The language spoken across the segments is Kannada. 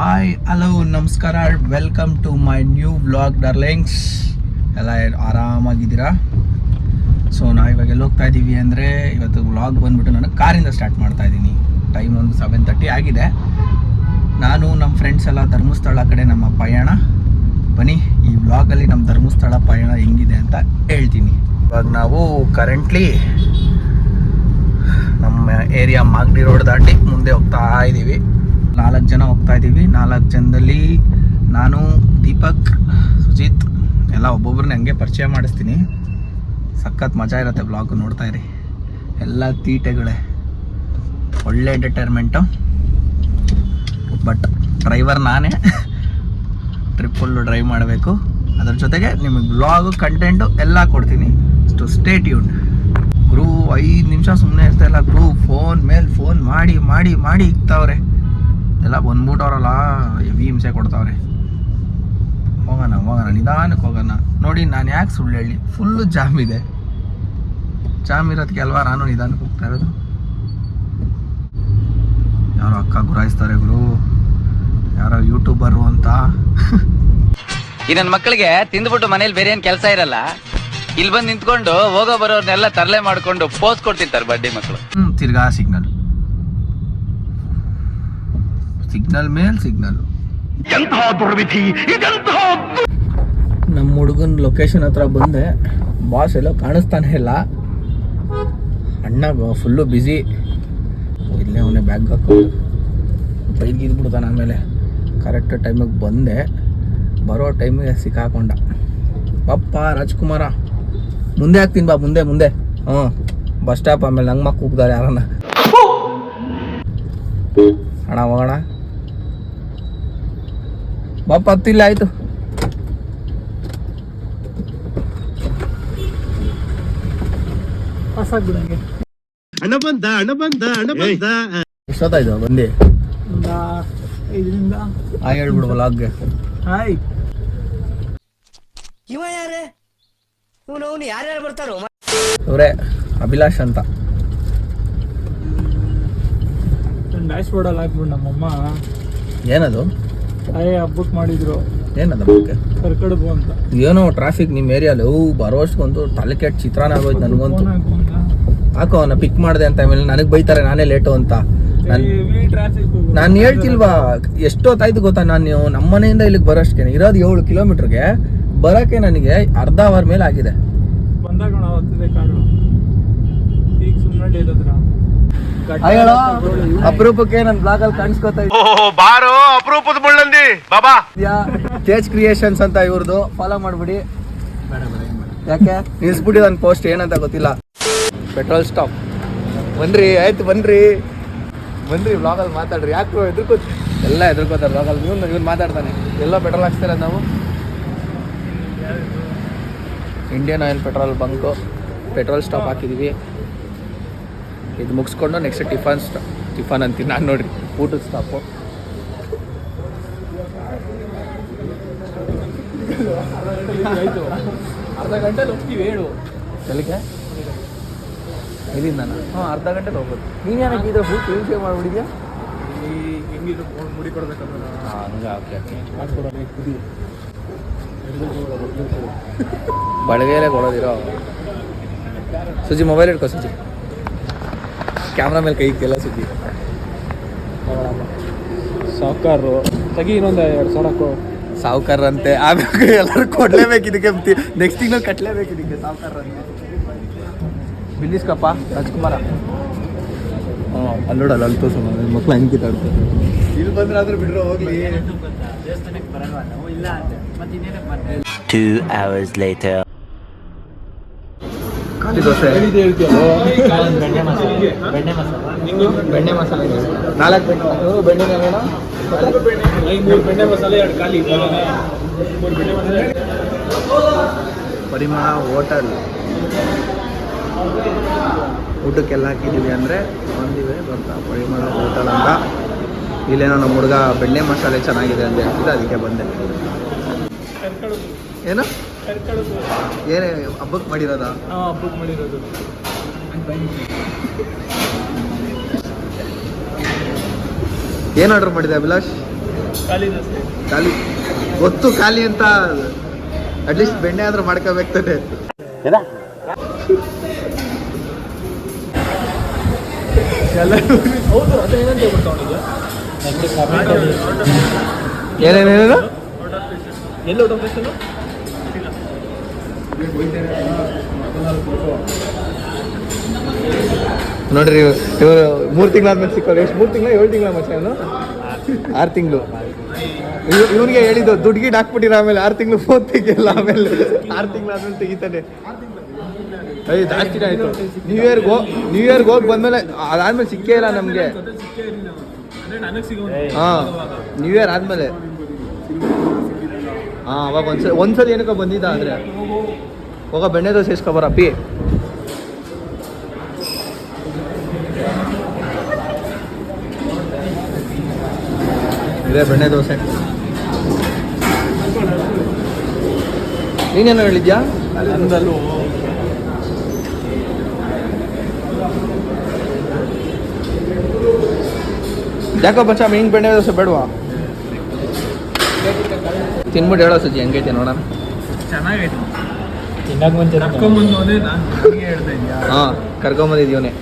ಹಾಯ್ ಹಲೋ ನಮಸ್ಕಾರ welcome to my new blog darlings ಎಲ್ಲ ಆರಾಮಾಗಿದ್ದೀರಾ? ಸೊ ನಾವು ಇವಾಗ ಎಲ್ಲಿ ಹೋಗ್ತಾ ಇದ್ದೀವಿ ಅಂದರೆ, ಇವತ್ತು ವ್ಲಾಗ್ ಬಂದುಬಿಟ್ಟು ನಾನು ಕಾರಿಂದ ಸ್ಟಾರ್ಟ್ ಮಾಡ್ತಾ ಇದ್ದೀನಿ ಟೈಮ್ ಒಂದು ಸೆವೆನ್ ತರ್ಟಿ ಆಗಿದೆ. ನಾನು ನಮ್ಮ ಫ್ರೆಂಡ್ಸ್ ಎಲ್ಲ ಧರ್ಮಸ್ಥಳ ಕಡೆ ನಮ್ಮ ಪಯಣ. ಬನ್ನಿ, ಈ ವ್ಲಾಗಲ್ಲಿ ನಮ್ಮ ಧರ್ಮಸ್ಥಳ ಪಯಣ ಹೆಂಗಿದೆ ಅಂತ ಹೇಳ್ತೀನಿ. ಇವಾಗ ನಾವು ಕರೆಂಟ್ಲಿ ನಮ್ಮ ಏರಿಯಾ ಮಾಗಡಿ ರೋಡ್ ದಾಟಿ ಮುಂದೆ ಹೋಗ್ತಾ ಇದ್ದೀವಿ ನಾಲ್ಕು ಜನ ಹೋಗ್ತಾ ಇದ್ದೀವಿ ನಾಲ್ಕು ಜನದಲ್ಲಿ ನಾನು, ದೀಪಕ್, ಸುಜಿತ್, ಎಲ್ಲ ಒಬ್ಬೊಬ್ರನ್ನ ಹಂಗೆ ಪರಿಚಯ ಮಾಡಿಸ್ತೀನಿ. ಸಖತ್ ಮಜಾ ಇರುತ್ತೆ ಬ್ಲಾಗ್ ನೋಡ್ತಾ ಇರಿ. ಎಲ್ಲ ತೀಟೆಗಳೇ. ಒಳ್ಳೆ ಎಂಟರ್ಟೈನ್ಮೆಂಟು ಬಟ್ ಡ್ರೈವರ್ ನಾನೇ. ಟ್ರಿಪ್ ಫುಲ್ಲು ಡ್ರೈವ್ ಮಾಡಬೇಕು. ಅದ್ರ ಜೊತೆಗೆ ನಿಮಗೆ ಬ್ಲಾಗು ಕಂಟೆಂಟು ಎಲ್ಲ ಕೊಡ್ತೀನಿ. ಅಷ್ಟು ಸ್ಟೇಟ್ ಯೂನ್ ಗ್ರೂ, ಐದು ನಿಮಿಷ ಸುಮ್ಮನೆ ಇರ್ತಾ ಇಲ್ಲ. ಗುರು ಫೋನ್ ಮೇಲೆ ಫೋನ್ ಮಾಡಿ ಮಾಡಿ ಮಾಡಿ ಇಕ್ತಾವ್ರೆ. ಎಲ್ಲ ಬಂದ್ಬಿಟ್ಟವ್ರಲ್ಲ ಹೆವಿ ಹಿಂಸೆ ಕೊಡ್ತಾವ್ರೆ. ಹೋಗೋಣ ಹೋಗೋಣ ನಿಧಾನಕ್ಕೆ ಹೋಗೋಣ. ನೋಡಿ ನಾನು ಯಾಕೆ ಸುಳ್ಳು ಹೇಳಿ? ಫುಲ್ಲು ಜಾಮ್ ಇದೆ. ಜಾಮ್ ಇರೋದಕ್ಕೆ ಅಲ್ವಾ ನಾನು ನಿಧಾನಕ್ಕೆ ಹೋಗ್ತಾ ಇರೋದು? ಯಾರೋ ಅಕ್ಕ ಗುರಾಯಿಸ್ತಾರೆ ಗುರು. ಯಾರೋ ಯೂಟ್ಯೂಬರು ಅಂತ. ಈ ನನ್ನ ಮಕ್ಕಳಿಗೆ ತಿಂದ್ಬಿಟ್ಟು ಮನೇಲಿ ಬೇರೆ ಏನು ಕೆಲಸ ಇರಲ್ಲ. ಇಲ್ಲಿ ಬಂದು ನಿಂತ್ಕೊಂಡು ಹೋಗೋ ಬರೋರ್ನೆಲ್ಲ ತರಲೆ ಮಾಡ್ಕೊಂಡು ಪೋಸ್ ಕೊಡ್ತಿರ್ತಾರೆ ಬಡ್ಡಿ ಮಕ್ಕಳು ತಿರ್ಗಾ ಸಿಗ್ನಲ್ ಸಿಗ್ನಲ್ ಮೇಲ್ ಸಿಗ್ನಲ್. ನಮ್ಮ ಹುಡುಗನ ಲೊಕೇಶನ್ ಹತ್ರ ಬಂದೆ. ಬಾಸ್ ಎಲ್ಲೋ ಕಾಣಿಸ್ತಾನೆ ಇಲ್ಲ. ಅಣ್ಣ ಫುಲ್ಲು ಬ್ಯುಸಿ ಇಲ್ಲೇ ಅವನೇ ಬ್ಯಾಗ್ ಹಾಕೊಂಡು ಬೈಕ್ ಇದ್ಬಿಡ್ತಾನೆ ಆಮೇಲೆ. ಕರೆಕ್ಟ್ ಟೈಮಿಗೆ ಬಂದೆ. ಬರೋ ಟೈಮಿಗೆ ಸಿಕ್ಕಾಕೊಂಡ. ಪಪ್ಪ ರಾಜ್ಕುಮಾರ. ಮುಂದೆ ಹಾಕ್ತೀನಿ ಬಾ ಮುಂದೆ ಮುಂದೆ. ಹ್ಞೂ. ಬಸ್ ಸ್ಟಾಪ್ ಆಮೇಲೆ ನಂಗೆ ಮಕ್ಕ ಕೂಗ್ತಾರೆ ಯಾರನ್ನ. ಅಣ್ಣ ಹೋಗೋಣ. ಬಾಪ ಹತ್ತಿಲ್ಲ ಆಯ್ತು ಹಣ ಬಂದ ಹಣ ಬಂದ ಹಣ ಬಂದ ಎಷ್ಟೊತ್ತಾಯ್ತು ಬಂದು ಇದರಿಂದ ಆ ಹೇಳ್ಬಿಡು ವ್ಲಾಗ್ಗೆ ಹಾಯ್ ಇವ ಯಾರೇ ಇವನು ಅವನು ಯಾರ್ಯಾರು ಬರ್ತಾರೋ? ಅವರೇ ಅಭಿಲಾಷ್ ಅಂತ. ಡ್ಯಾಶ್ ಬೋರ್ಡಲ್ಲಿ ಹಾಕ್ಬಿಟ್ಟು ನಮ್ಮಮ್ಮ. ಏನದು? ಅಯ್ಯ ಹಬ್ಬಕ್ಕೆ ಮಾಡಿದ್ರು. ಏನದ ಬಗ್ಗೆ ಕರ್ಕಡುಬು ಅಂತ. ಏನೋ ಟ್ರಾಫಿಕ್ ನಿಮ್ಮ ಏರಿಯಾಲಿ? ಓ ಬರೋಷ್ಟೊಂದು ತಲೆ ಕೆಟ್ಟ ಚಿತ್ರಾನ ಆಗೋಯ್ತು ನನಗಂತೂ. ಹಾಕು ಅವನ ಪಿಕ್ ಮಾಡಿದೆ ಅಂತ ಆಮೇಲೆ ನನಗೆ ಬೈತಾರೆ ನಾನೇ ಲೇಟು ಅಂತ. ನಾನು ಹೇಳ್ತಿಲ್ವಾ ಎಷ್ಟೊತ್ತಾಯ್ತು ಗೊತ್ತಾ ನಾನು ನಮ್ಮ ಮನೆಯಿಂದ ಇಲ್ಲಿಗೆ ಬರೋಷ್ಟಕ್ಕೆ ಇರೋದು ಏಳು ಕಿಲೋಮೀಟ್ರಿಗೆ. ಬರೋಕ್ಕೆ ನನಗೆ ಅರ್ಧ ಅವರ್ ಮೇಲೆ ಆಗಿದೆ. ಬಂದಾಗ ಈಗ ಸುಮ್ಮನೆ ಇರೋದ್ರ? ಅಯ್ಯೋ ಅಪರೂಪಕ್ಕೆ ನನ್ನ ಬ್ಲಾಗಲ್ಲಿ ಕಾಣಿಸ್ಕೊತಾ ಬಾರೋ ಅಪರೂಪದ ಮುಳ್ಳಂದಿ. ಬಾಬಾ. ತೇಜ್ ಕ್ರಿಯೇಷನ್ಸ್ ಅಂತ ಇವ್ರದ್ದು ಫಾಲೋ ಮಾಡ್ಬಿಡಿ. ಯಾಕೆ? ನಿಲ್ಸ್ಬಿಡಿ ನನ್ನ ಪೋಸ್ಟ್ ಏನಂತ ಗೊತ್ತಿಲ್ಲ. ಪೆಟ್ರೋಲ್ ಸ್ಟಾಪ್ ಬನ್ರಿ ಆಯ್ತು ಬನ್ರಿ. ಬನ್ರಿ ವ್ಲಾಗಲ್ಲಿ ಮಾತಾಡ್ರಿ. ಯಾಕೆ ಎದುರ್ಕೋ ಎಲ್ಲ ಎದುರ್ಕೋತಾರೆ ಅಲ್ಲಿ. ಇವ್ನು ಇವ್ನು ಮಾತಾಡ್ತಾನೆ. ಎಲ್ಲ ಪೆಟ್ರೋಲ್ ಹಾಕ್ಸ್ತಾರೆ ನಾವು? Indian oil petrol bunk. Petrol stop ಹಾಕಿದ್ದೀವಿ ಇದು ಮುಗಿಸ್ಕೊಂಡು ನೆಕ್ಸ್ಟ್ ಟಿಫನ್ ಸ್ಟಾ ಟಿಫನ್ ಅಂತೀನಿ ನಾನು ನೋಡ್ರಿ. ಊಟದ ಸ್ಟಾಪು ಅರ್ಧ ಗಂಟೆ ಹೋಗ್ತೀವಿ ಹೇಳು. ಎಲ್ಲಿಗೆ? ಇಲ್ಲಿಂದ ಹಾಂ ಅರ್ಧ ಗಂಟೆ ಹೋಗ್ಬೋದು. ನೀನು ಏನಕ್ಕೆ ಇದ್ರೆ ಫುಲ್ ಕ್ಲೀನ್ ಶೇವ್ ಮಾಡ್ಬಿಟ್ಟಿದ್ಯಾ? ಹೆಂಗಿದ್ರು ಮುಡಿ ಕೊಡ್ಬೇಕಂದ್ರೆ ಹಾಂ ಹಂಗೆ ಓಕೆ ಬಳಗೆಯಲ್ಲೇ ಕೊಡೋದಿರೋ? ಸುಜಿ ಮೊಬೈಲ್ ಇಟ್ಕೋ ಸುಜಿ. ಕ್ಯಾಮ್ರಾ ಮೇಲೆ ಕೈ ಇಕ್ಕೆಲ್ಲ ಸುದ್ದಿ. ಸಾಕಾರು ತೆಗಿ ಇನ್ನೊಂದು ಎರಡು ಸಾವಿರ ಹಾಕೋ. ಸಾವುಕಾರಂತೆ ಆಮೇಲೆ ಎಲ್ಲರೂ ಕೊಡ್ಲೇಬೇಕು ಇದಕ್ಕೆ. ನೆಕ್ಸ್ಟ್ ತಿಂಗಳು ಕಟ್ಟಲೇಬೇಕು ಇದಕ್ಕೆ ಸಾವುಕಾರಂತೆ ಬಿಲ್ಲಿಸ್ಕಪ್ಪ ರಾಜ್ಕುಮಾರ. ಹಾಂ ಅಲ್ಲೋಡಲ್ಲ ಅಲ್ಲಿ ತೋರ್ಸು. ಮಕ್ಳು ಹಂಗೆ ಕಿತ್ತಾಡ್ತಾರೆ. ಇಲ್ಲಿ ಬಂದ್ರೆ ಆದ್ರೆ ಬಿಡ್ರೋ ಹೋಗ್ಲಿ. Two hours later. ಖಾಲಿ ದೋಸೆ. ಬೆಣ್ಣೆ ಮಸಾಲೆ. ನಾಲ್ಕು ಬೆಣ್ಣೆ. ಇವ್ರು ಬೆಣ್ಣೆ ಬೇಡ ಮೂರು ಬೆಣ್ಣೆ ಮಸಾಲೆ ಎರಡು ಖಾಲಿ ಬೆಣ್ಣೆ ಮಸಾಲೆ ಪರಿಮಳ ಹೋಟೆಲ್. ಊಟಕ್ಕೆಲ್ಲ ಹಾಕಿದ್ದೀವಿ ಅಂದರೆ ಬಂದಿವೆ ಬರ್ತಾ ಪರಿಮಳ ಹೋಟೆಲ್ ಅಂತ. ಇಲ್ಲೇನೋ ನಮ್ಮ ಹುಡುಗ ಬೆಣ್ಣೆ ಮಸಾಲೆ ಚೆನ್ನಾಗಿದೆ ಅಂತ ಹೇಳ್ತಿದ್ದೆ ಅದಕ್ಕೆ ಬಂದೆ. ಏನು? ಕರ್ಕಡುಬು ಏನೇ ಹಬ್ಬಕ್ಕೆ ಮಾಡಿರೋದ ಹಾಂ ಹಬ್ಬಕ್ಕೆ ಮಾಡಿರೋದು ಏನು ಆರ್ಡರ್ ಮಾಡಿದೆ ಅಭಿಲಾಷ್ ಖಾಲಿದಷ್ಟೇ ಖಾಲಿ ಗೊತ್ತು ಖಾಲಿ ಅಂತ ಅಟ್ಲೀಸ್ಟ್ ಬೆಣ್ಣೆ ಆದ್ರೂ ಮಾಡ್ಕೋಬೇಕು ತಾನೆ ಹೌದು ಅದೇನಂತ ಹೇಳ್ಬಿಟ್ಟು ಅವನಿಗೆ ಏನೇನೇನು ಎಲ್ಲಿ ನೋಡ್ರಿ ಇವರು ಮೂರು ತಿಂಗಳಾದ್ಮೇಲೆ ಸಿಕ್ಕೋರು. ಎಷ್ಟು ಮೂರು ತಿಂಗಳ ಏಳು ತಿಂಗಳ ಮಚ್ಚ ಅವನು ಆರು ತಿಂಗಳು. ಇವ್ರಿಗೆ ಹೇಳಿದ್ದು ದುಡ್ಡು ಗಿಡ್ ಹಾಕ್ಬಿಟ್ಟಿರ ಆಮೇಲೆ ಆರು ತಿಂಗಳು ಫೋನ್ ತೆಗಿಯಲ್ಲ ಆಮೇಲೆ. ಆರು ತಿಂಗಳಾದ್ಮೇಲೆ ತೆಗಿತಾನೆ. ಅಯ್ಯ ಜಾಸ್ತಿ ಆಯ್ತು. ನ್ಯೂ ಇಯರ್ಗೆ ಹೋಗಿ ನ್ಯೂ ಇಯರ್ಗೆ ಹೋಗಿ ಬಂದ್ಮೇಲೆ ಅದಾದ್ಮೇಲೆ ಸಿಕ್ಕೇ ಇಲ್ಲ ನಮಗೆ. ಹಾಂ. ನ್ಯೂ ಇಯರ್ ಆದಮೇಲೆ. ಹಾಂ ಅವಾಗ ಒಂದ್ಸಲ ಒಂದ್ಸಲ ಏನಕ್ಕೆ ಬಂದಿದ್ದ ಅಂದರೆ ಹೋಗ ಬೆಣ್ಣೆ ದೋಸೆ ಇಸ್ಕೊಬರ ಪಿ. ಇದೆ ಬೆಣ್ಣೆ ದೋಸೆ. ನೀನೇನೋ ಹೇಳಿದ್ಯಾ? ಯಾಕೋ ಬಚ್ಚ ಮೀನ್ ಬೆಣ್ಣೆ ದೋಸೆ ಬೇಡವಾ? ತಿನ್ಬಿಟ್ಟು ಹೇಳೋ ಸಜ್ಜಿ ಹೆಂಗೈತೆ ನೋಡೋಣ. ಚೆನ್ನಾಗೈತೆ. ತಿನ್ನಕ್ಕೆ ಮುಂಚೆ ಕರ್ಕೊಂಬಂದವನೇ ನಾನು ಹಾಂ ಕರ್ಕೊಂಬಂದಿದ್ದೀವನೇ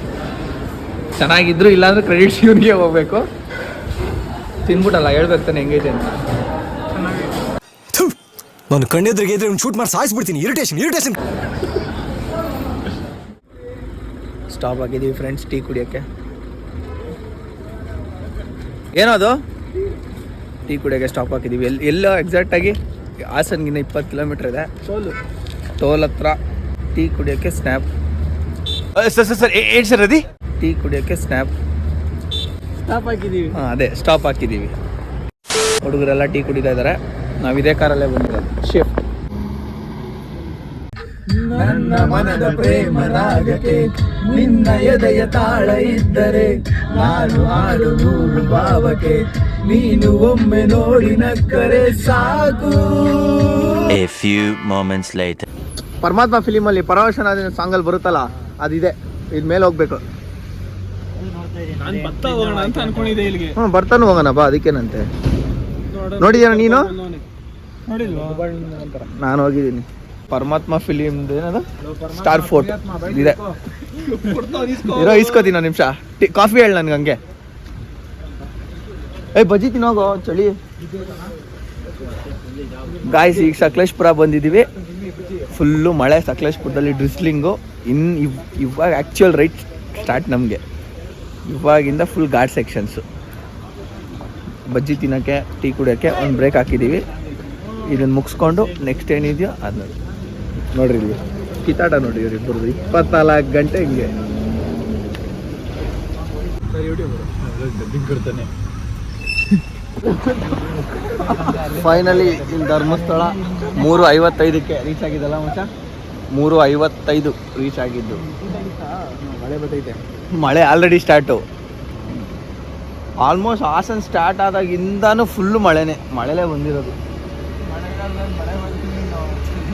ಚೆನ್ನಾಗಿದ್ರು ಇಲ್ಲಾಂದ್ರೆ ಕ್ರೆಡಿಟ್ ಇವ್ರಿಗೆ ಹೋಗ್ಬೇಕು. ತಿನ್ಬಿಟ್ಟಲ್ಲ ಹೇಳ್ಬೇಕು ತಾನೆ ಹೆಂಗೈತೆ ಅಂತ. ನಾನು ಕಣ್ಣೆದ್ರಿಗೆ ಇದ್ರೆ ಶೂಟ್ ಮಾಡಿ ಸಾಯಿಸ್ಬಿಡ್ತೀನಿ. ಇರಿಟೇಷನ್ ಇರಿಟೇಷನ್ ಸ್ಟಾಪ್ ಆಗಿದ್ದೀವಿ ಫ್ರೆಂಡ್ಸ್ ಟೀ ಕುಡಿಯೋಕ್ಕೆ. ಏನದು ಟೀ ಕುಡಿಯೋಕ್ಕೆ ಸ್ಟಾಪ್ ಹಾಕಿದ್ದೀವಿ ಎಲ್ಲಿ ಎಲ್ಲೋ ಎಕ್ಸಾಕ್ಟಾಗಿ ಹಾಸನ್ಗಿನ್ನ ಇಪ್ಪತ್ತು ಕಿಲೋಮೀಟ್ರ್ ಇದೆ. ಟೋಲು ಟೋಲ್ ಹತ್ರ ಟೀ ಕುಡಿಯೋಕ್ಕೆ ಸ್ನ್ಯಾಪ್ ಸರ್ ಸರ್ ಸರ್ ಏನು ಸರ್ ಅದಿ? ಟೀ ಕುಡಿಯೋಕ್ಕೆ ಸ್ನ್ಯಾಪ್ ಸ್ಟಾಪ್ ಹಾಕಿದ್ದೀವಿ ಹಾಂ ಅದೇ ಸ್ಟಾಪ್ ಹಾಕಿದ್ದೀವಿ ಹುಡುಗರೆಲ್ಲ ಟೀ ಕುಡಿತಾ ಇದ್ದಾರೆ ನಾವು ಇದೇ ಕಾರಲ್ಲೇ ಬಂದಿರೋದು. ಶಿಫ್ಟ್ ನನ್ನ ಮನದ ಪ್ರೇಮ ರಾಗಕ್ಕೆ ನಿನ್ನ ಎದೆಯ ತಾಳ ಇದ್ದರೆ ನಾನು ಆಡು ನೂರು ಭಾವಕ್ಕೆ ನೀನು ಒಮ್ಮೆ ನೋಡಿ ನಕ್ಕರೆ ಸಾಕು. ಎ ಫ್ಯೂ ಮೊಮೆಂಟ್ಸ್ ಲೈಟ್ ಪರಮಾತ್ಮ ಫಿಲಿಮಲ್ಲಿ ಪರವಶನಾದ ಸಾಂಗಲ್ಲಿ ಬರುತ್ತಲ್ಲ ಅದಿದೆ. ಇದ್ ಮೇಲೆ ಹೋಗ್ಬೇಕು. ಹ್ಞೂ ಬರ್ತಾನು ಹೋಗೋಣ ಬಾ ಅದಕ್ಕೇನಂತೆ. ನೋಡಿದ್ಯಾನ ನೋಡಿದ್ಯಾ ನೀನು. ನಾನು ಹೋಗಿದ್ದೀನಿ. ಪರಮಾತ್ಮ ಫಿಲಿಮ್ದು ಏನದು? ಸ್ಟಾರ್ ಫೋರ್ಟ್ ಇದೆ. ಇರೋ ಇಸ್ಕೋತೀನಿ ನಿಮಿಷ. ಕಾಫಿ ಹೇಳ ನನ್ಗೆ ಹಂಗೆ. ಏಯ್ ಬಜ್ಜಿ ತಿನ್ನೋಗೋ ಚಳಿ. ಗಾಯ್ಸ್ ಈಗ ಸಕಲೇಶ್ಪುರ ಬಂದಿದ್ದೀವಿ. ಫುಲ್ಲು ಮಳೆ ಸಕಲೇಶ್ಪುರದಲ್ಲಿ ಡ್ರಿಸ್ಲಿಂಗು ಇನ್ ಇವ್ ಇವಾಗ ಆ್ಯಕ್ಚುಯಲ್ ರೈಟ್ ಸ್ಟಾರ್ಟ್ ನಮಗೆ. ಇವಾಗಿಂದ ಫುಲ್ ಘಾಟ್ ಸೆಕ್ಷನ್ಸು ಬಜ್ಜಿ ತಿನ್ನೋಕ್ಕೆ ಟೀ ಕುಡಿಯೋಕ್ಕೆ ಒಂದು ಬ್ರೇಕ್ ಹಾಕಿದ್ದೀವಿ. ಇದನ್ನು ಮುಗಿಸ್ಕೊಂಡು ನೆಕ್ಸ್ಟ್ ಏನಿದೆಯೋ ಅದನ್ನ ನೋಡ್ರಿ ಇಲ್ಲಿ. ಕಿತಾಟ ನೋಡಿ ಇವ್ರು ಇಬ್ಬರದು ಇಪ್ಪತ್ನಾಲ್ಕು ಗಂಟೆ ಹಿಂಗೆ. ಫೈನಲಿ ಇಲ್ಲಿ ಧರ್ಮಸ್ಥಳ ಮೂರು ಐವತ್ತೈದಕ್ಕೆ ರೀಚ್ ಆಗಿದ್ದಲ್ಲ ಮಚ್ಚ? ಮೂರು ಐವತ್ತೈದು ರೀಚ್ ಆಗಿದ್ದು. ಮಳೆ ಬರ್ತೈತೆ ಮಳೆ already start almost Hassan start ಆದಾಗಿಂದಾನು full ಮಳೆನೇ. ಮಳೆಲೇ ಬಂದಿರೋದು.